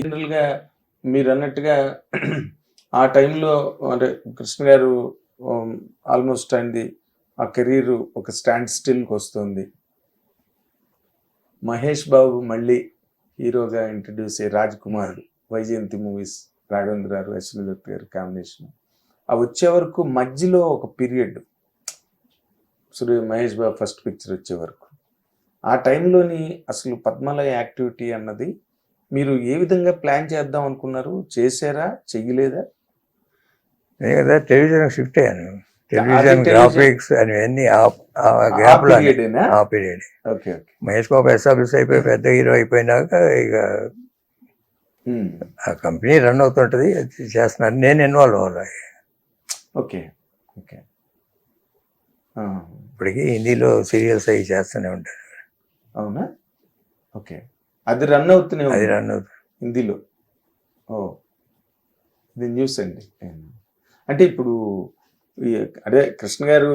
జనరల్గా మీరు అన్నట్టుగా ఆ టైంలో అంటే కృష్ణ గారు ఆల్మోస్ట్ అయింది. ఆ కెరీర్ ఒక స్టాండ్ స్టిల్కి వస్తుంది. మహేష్ బాబు మళ్ళీ హీరోగా ఇంట్రడ్యూస్ అయ్యి రాజ్ కుమార్ వైజయంతి మూవీస్ రాఘవేంద్ర గారు అశ్విని గారు కాంబినేషన్ ఆ వచ్చే వరకు మధ్యలో ఒక period Surya Mahesh Babu first picture వచ్చే వరకు. ఆ టైంలోని అసలు పద్మాలయ యాక్టివిటీ అన్నది మీరు ఏ విధంగా ప్లాన్ చేద్దాం అనుకున్నారు? చేశారా? చెయ్యలేదా? నేను కదా టెలివిజన్ షిఫ్ట్ అయ్యాను. టెలివిజన్ గ్రాఫిక్స్ అని ఆ గ్యాప్లో పీరియడేనా ఆ period okay okay. Mahesh Babu establish అయిపోయి పెద్ద హీరో అయిపోయినాక ఇక ఆ కంపెనీ రన్ అవుతుంటది అది చేస్తున్నారు. నేను ఇన్వాల్వ్ అవ్వాలి. Okay okay. ఇప్పటికీ హిందీలో సీరియల్స్ అవి చేస్తూనే ఉంటాను. అవునా? ఓకే. అది రన్ అవుతూనే అది రన్ అవుతుంది. హిందీలో. ఓ. ఇది న్యూస్ అండి. అంటే ఇప్పుడు అదే కృష్ణ గారు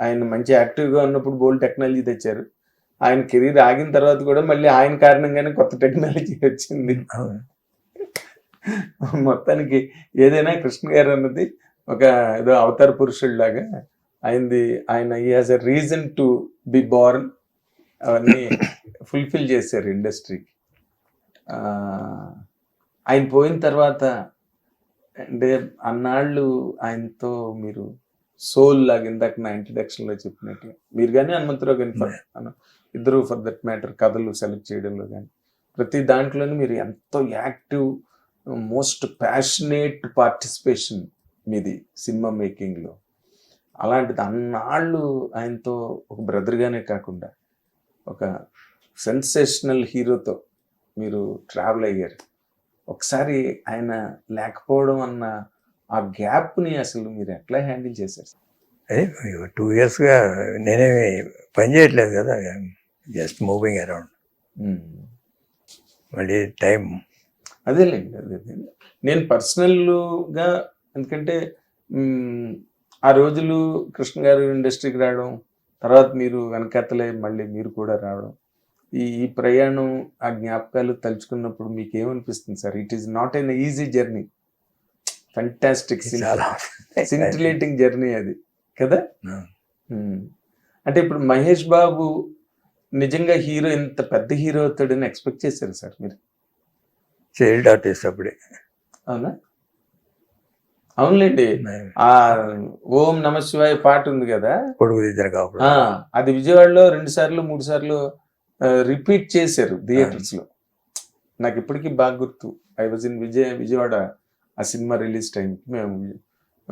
ఆయన మంచి యాక్టివ్గా ఉన్నప్పుడు బోల్డ్ టెక్నాలజీ తెచ్చారు. ఆయన కెరీర్ ఆగిన తర్వాత కూడా మళ్ళీ ఆయన కారణంగానే కొత్త టెక్నాలజీ వచ్చింది. మొత్తానికి ఏదైనా కృష్ణ గారు అన్నది ఒక ఏదో అవతార పురుషుడిలాగా ఆయనది ఆయన ఈ has a reason to be born అవన్నీ ఫుల్ఫిల్ చేశారు ఇండస్ట్రీకి ఆయన పోయిన తర్వాత అంటే అన్నాళ్ళు ఆయనతో మీరు సోల్ లాగా ఇందాక నా introduction లో చెప్పినట్టుగా మీరు కానీ హనుమంతరావు కానీ ఇద్దరు ఫర్ దట్ మ్యాటర్ కథలు సెలెక్ట్ చేయడంలో కానీ ప్రతి దాంట్లోనూ మీరు ఎంతో యాక్టివ్ మోస్ట్ ప్యాషనేట్ పార్టిసిపేషన్ మీది సినిమా మేకింగ్లో అలాంటిది అన్నాళ్ళు ఆయనతో ఒక బ్రదర్గానే కాకుండా ఒక సెన్సేషనల్ హీరోతో మీరు ట్రావెల్ అయ్యారు ఒకసారి ఆయన లేకపోవడం అన్న ఆ గ్యాప్ని అసలు మీరు ఎట్లా హ్యాండిల్ చేశారు అదే టూ గా నేనేమి పని చేయట్లేదు కదా జస్ట్ మూవింగ్ అరౌండ్. మళ్ళీ టైం అదేలేండి అదే. నేను పర్సనల్గా ఎందుకంటే ఆ రోజులు కృష్ణ గారు ఇండస్ట్రీకి రావడం తర్వాత మీరు వెనకత్తలే మళ్ళీ మీరు కూడా రావడం ఈ ప్రయాణం ఆ జ్ఞాపకాలు తలుచుకున్నప్పుడు మీకు ఏమనిపిస్తుంది sir it is not an easy journey fantastic scintillating journey అది. కదా. అంటే ఇప్పుడు మహేష్ బాబు నిజంగా హీరో ఇంత పెద్ద హీరో అవుతాడని ఎక్స్పెక్ట్ చేశారు సార్ మీరు? చైల్డ్ ఆర్టిస్ట్ అప్పుడే. అవునా? అవునులేండి. ఆ ఓం నమ శివాయ పాట ఉంది కదా? కొడుకు అది విజయవాడలో రెండు సార్లు మూడు సార్లు రిపీట్ చేశారు థియేటర్స్లో. నాకు ఇప్పటికీ బాగా గుర్తు. I was in Vijaya Vijayawada ఆ సినిమా రిలీజ్ టైంకి మేము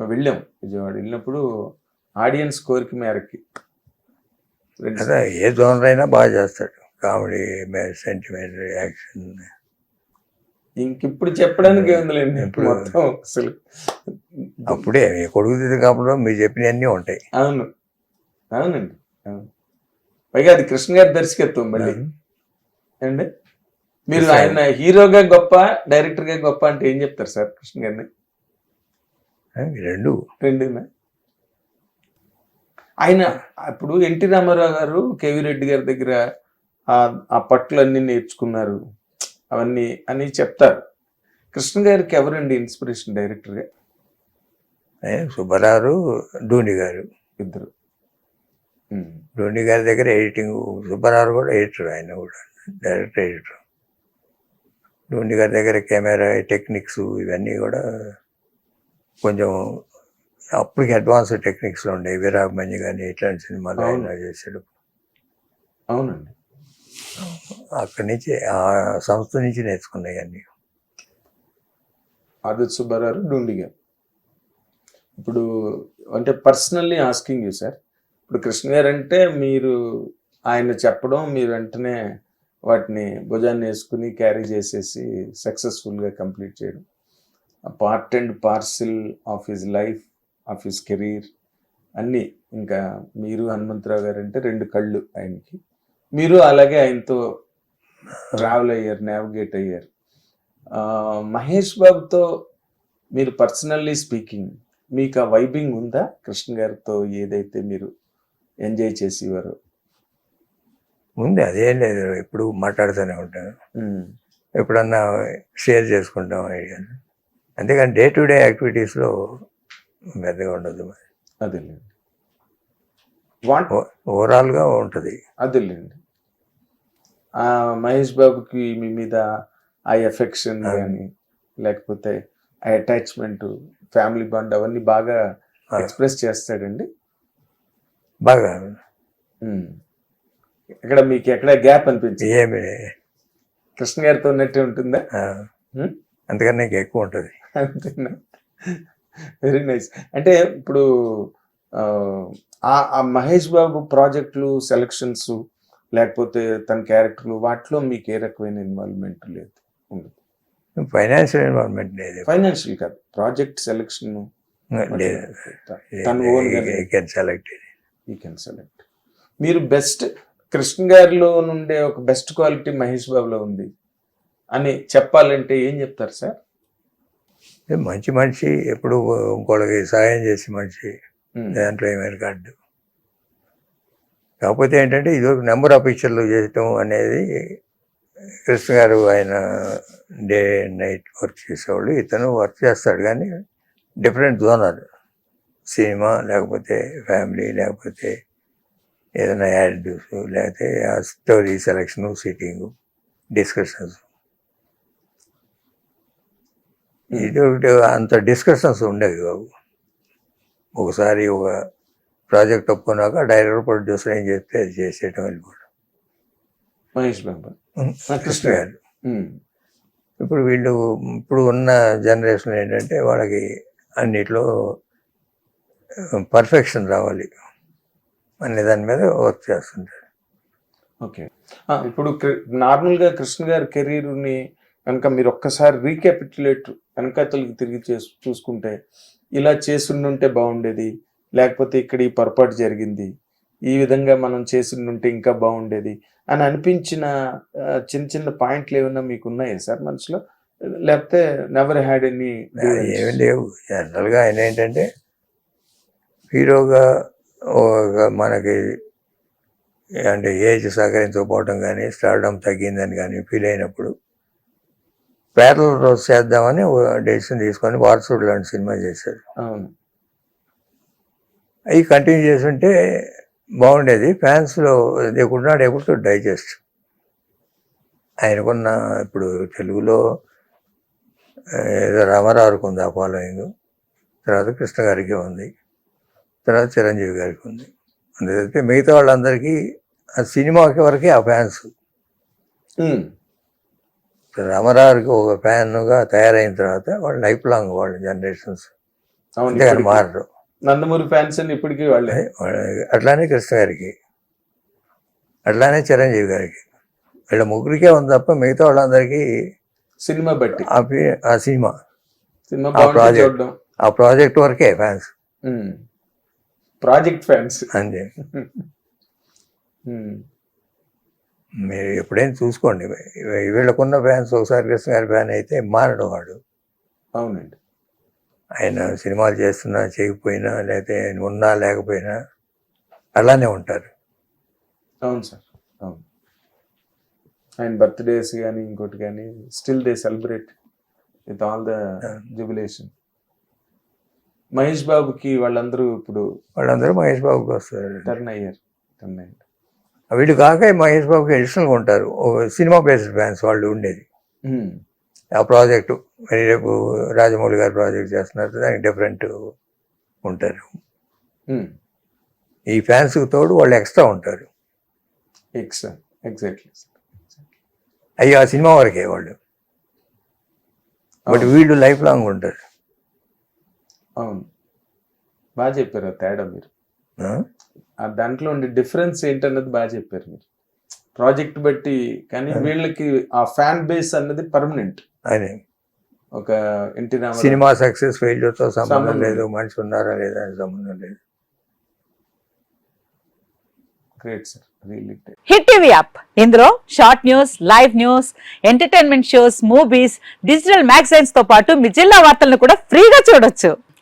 వెళ్ళాం. విజయవాడ వెళ్ళినప్పుడు ఆడియన్స్ కోరిక మేరకి. ఏ జోనర్ అయినా బాగా చేస్తాడు. కామెడీ సెంటిమెంట్ యాక్షన్ ఇంక ఇప్పుడు చెప్పడానికి ఏముందిలేండి ఇప్పుడు- మొత్తం అసలు. అప్పుడే మీ కొడుకు ఇద్దరు కాపుడు మీరు చెప్పినవన్నీ ఉంటాయి. అవును. అవునండి. అవును. పైగా అది కృష్ణ గారి దర్శకత్వం మళ్ళీ. అండి మీరు. ఆయన హీరోగా గొప్ప డైరెక్టర్గా గొప్ప అంటే ఏం చెప్తారు సార్ కృష్ణ గారిని? రెండు. రెండునా? ఆయన ఇప్పుడు ఎన్టీ రామారావు గారు కేవీ రెడ్డి గారి దగ్గర ఆ- పట్టులన్నీ నేర్చుకున్నారు. అవన్నీ అని చెప్తారు. కృష్ణ గారికి ఎవరండి ఇన్స్పిరేషన్ డైరెక్టర్గా ఏ, సుబ్బారావు డూని గారు. ఇద్దరు. డూని గారి దగ్గర ఎడిటింగ్ సుబ్బారావు కూడా ఎడిటర్ ఆయన కూడా డైరెక్టర్ ఎడిటర్. డూని గారి దగ్గర కెమెరా టెక్నిక్స్ ఇవన్నీ కూడా కొంచెం అప్పటికి అడ్వాన్స్ టెక్నిక్స్లో ఉండే. వీరాభిమన్యు కానీ ఇట్లాంటి సినిమాలు ఆయన చేశాడు. అవునండి. అక్కడి నుంచి ఆ సంస్థ నుంచి నేర్చుకున్నాయి అన్ని. ఆదిత్ సుబ్బారావు డూండి గారు. ఇప్పుడు అంటే పర్సనల్లీ ఆస్కింగ్ యూ సార్ ఇప్పుడు కృష్ణ గారు అంటే మీరు ఆయన చెప్పడం మీరు వెంటనే వాటిని భుజాన్ని వేసుకుని క్యారీ చేసేసి సక్సెస్ఫుల్గా కంప్లీట్ చేయడం. Part and parcel of his life of his career అన్నీ ఇంకా మీరు హనుమంతరావు గారు అంటే రెండు కళ్ళు ఆయనకి. మీరు అలాగే ఆయనతో ట్రావెల్ అయ్యారు నావిగేట్ అయ్యారు. మహేష్ బాబుతో మీరు పర్సనల్లీ స్పీకింగ్ మీకు ఆ వైబింగ్ ఉందా? కృష్ణ గారితో ఏదైతే మీరు ఎంజాయ్ చేసేవారు. ఉంది అదేం లేదు ఎప్పుడు మాట్లాడుతూనే ఉంటాను. ఎప్పుడన్నా షేర్ చేసుకుంటాం ఐడియాలు అంతేగాని డే టు డే యాక్టివిటీస్లో పెద్దగా ఉండదు అదేలేండి. వాంట్ ఓవరాల్గా ఉంటుంది. అదేలేండి. ఆ మహేష్ బాబుకి మీ మీద ఆ ఎఫెక్షన్. కానీ లేకపోతే ఆ అటాచ్మెంట్ ఫ్యామిలీ బాండ్ అవన్నీ బాగా. ఎక్స్ప్రెస్ చేస్తాడండి. బాగా. ఇక్కడ మీకు ఎక్కడ గ్యాప్ అనిపించింది? ఏమి. కృష్ణ గారితో ఉన్నట్టే ఉంటుందా? అంతకన్నా ఇంకా ఎక్కువ ఉంటుంది. అంతేనా? వెరీ నైస్ అంటే ఇప్పుడు ఆ, మహేష్ బాబు ప్రాజెక్టులు సెలక్షన్స్ లేకపోతే తన క్యారెక్టర్లు వాటిలో మీకు ఏ రకమైన ఇన్వాల్వ్మెంట్ లేదు? ఫైనాన్షియల్ ఇన్వాల్వ్మెంట్ లేదు. ఫైనాన్షియల్ కాదు. ప్రాజెక్ట్ సెలక్షన్ లేదు. తన సెలెక్ట్ యూ కెన్ సెలెక్ట్ మీరు బెస్ట్ కృష్ణ గారిలో నుండే ఒక బెస్ట్ క్వాలిటీ మహేష్ బాబులో ఉంది. అని చెప్పాలంటే ఏం చెప్తారు సార్ మంచి మనిషి ఎప్పుడు ఇంకోళ్ళకి సహాయం చేసి మనిషి ఉమ్, దాంట్లో ఏమైనా కాదు కాకపోతే ఏంటంటే ఇది ఒక నెంబర్ ఆఫ్ పిక్చర్లు చేయటం అనేది కృష్ణ గారు ఆయన డే నైట్ వర్క్ చేసేవాళ్ళు. ఇతను వర్క్ చేస్తాడు కానీ డిఫరెంట్ జోనర్ సినిమా లేకపోతే ఫ్యామిలీ లేకపోతే ఏదైనా యాడ్ లేకపోతే ఆ స్టోరీ సెలక్షన్ సిట్టింగ్ డిస్కషన్స్. ఇది ఒకటి అంత డిస్కషన్స్ ఉండేవి బాబు. ఒకసారి ఒక ప్రాజెక్ట్ ఒప్పుకున్నాక డైరెక్టర్ ప్రొడ్యూసర్ ఏం చెప్తే అది చేసేయటం వెళ్ళిపోవడం. మహేష్ బాబు. కృష్ణ గారు. ఇప్పుడు వీళ్ళు ఇప్పుడు ఉన్న జనరేషన్ ఏంటంటే వాళ్ళకి అన్నిట్లో పర్ఫెక్షన్ రావాలి అనే దాని మీద వర్క్ చేస్తుంటారు. ఓకే. ఇప్పుడు కృ- నార్మల్గా కృష్ణ గారి కెరీర్ని కనుక మీరు ఒక్కసారి రీక్యాపిటులేట్ వెనకతలకి తిరిగి చేసు చూసుకుంటే ఇలా చేసిండుంటే బాగుండేది లేకపోతే ఇక్కడ ఈ పొరపాటు జరిగింది ఈ విధంగా మనం చేసిండుంటే ఇంకా బాగుండేది అని అనిపించిన చిన్న చిన్న పాయింట్లు ఏమైనా మీకు ఉన్నాయా సార్ మనసులో? లేకపోతే నెవర్ హ్యాడ్ ఎనీ ఏమి లేవు. జనరల్గా ఆయన ఏంటంటే హీరోగా ఒక మనకి అంటే ఏజ్ సహకరించకపోవడం కానీ స్టార్డమ్ తగ్గిందని కానీ ఫీల్ అయినప్పుడు పేర్ల రోజు చేద్దామని డెసిషన్ తీసుకొని వారసుడు లాంటి సినిమా చేశారు. అవి కంటిన్యూ చేస్తుంటే బాగుండేది. ఫ్యాన్స్లో ఏబుల్ టు డైజెస్ట్. ఆయనకున్న ఇప్పుడు తెలుగులో ఏదో రామారావుకి ఉంది ఆ ఫాలోయింగ్. తర్వాత కృష్ణ గారికి ఉంది. తర్వాత చిరంజీవి గారికి ఉంది. అందుకైతే మిగతా వాళ్ళందరికీ ఆ సినిమాకి వరకే ఆ ఫ్యాన్స్. ఉమ్, రామారావుకి ఒక ఫ్యాన్గా తయారైన తర్వాత వాళ్ళు లైఫ్ లాంగ్ వాళ్ళ జనరేషన్స్. అంతేగాని. మారరు. నందమూరి ఫ్యాన్స్ అని ఇప్పటికీ వాళ్ళే. అట్లానే కృష్ణ గారికి. అట్లానే చిరంజీవి గారికి. వీళ్ళ ముగ్గురికే ఉంది తప్ప మిగతా వాళ్ళందరికీ సినిమా బట్టి. ఆ సినిమా. సినిమా ఆ. చూడడం. ఆ ప్రాజెక్ట్ వరకే ఫ్యాన్స్. Project fans. అంతే. మీరు ఎప్పుడైనా చూసుకోండి. వీళ్ళకున్న ఫ్యాన్స్ ఒకసారి కృష్ణ గారి ఫ్యాన్ అయితే మారడం వాడు. అవునండి. ఆయన సినిమాలు చేస్తున్నా చేయకపోయినా లేకపోతే ఉన్నా లేకపోయినా అలానే ఉంటారు. అవును సార్. అవును. ఆయన బర్త్డేస్ కానీ ఇంకోటి కానీ still they celebrate with all the jubilation. Mahesh బాబుకి వాళ్ళందరూ ఇప్పుడు వాళ్ళందరూ మహేష్ బాబుకి వస్తారు. టర్న్ అయ్యారు టర్న్ అయ్యారు. వీళ్ళు కాక మహేష్ బాబుకి అడిషనల్గా ఉంటారు ఓ సినిమా బేస్డ్ ఫ్యాన్స్ వాళ్ళు ఉండేది. ఆ ప్రాజెక్టు మరి రేపు రాజమౌళి గారు ప్రాజెక్ట్ చేస్తున్నారు దానికి డిఫరెంట్ ఉంటారు. ఈ ఫ్యాన్స్కి తోడు వాళ్ళు ఎక్స్ట్రా ఉంటారు. ఎక్స్ ఎగ్జాక్ట్లీ అయ్యి ఆ సినిమా వరకే వాళ్ళు. బట్. వీళ్ళు లైఫ్ లాంగ్ ఉంటారు. అవును. బాగా చెప్పారు తేడా మీరు. దాంట్లో ఉండే డిఫరెన్స్ ఏంటన్నది బాగా చెప్పారు మీరు. ప్రాజెక్ట్ బట్టి కానీ వీళ్ళకి ఆ ఫ్యాన్ బేస్ అన్నది పర్మనెంట్. అదే. ఒక ఎన్టీ రామారావు సినిమా సక్సెస్ ఫెయిల్యూర్తో సంబంధం సంబంధం లేదు. మనిషి ఉన్నారా లేదా అని సంబంధం లేదు. Great sir really hit TV app. ఇందులో short news live news entertainment shows movies digital మ్యాగజైన్స్తో పాటు మీ జిల్లా వార్తలను కూడా ఫ్రీగా చూడొచ్చు.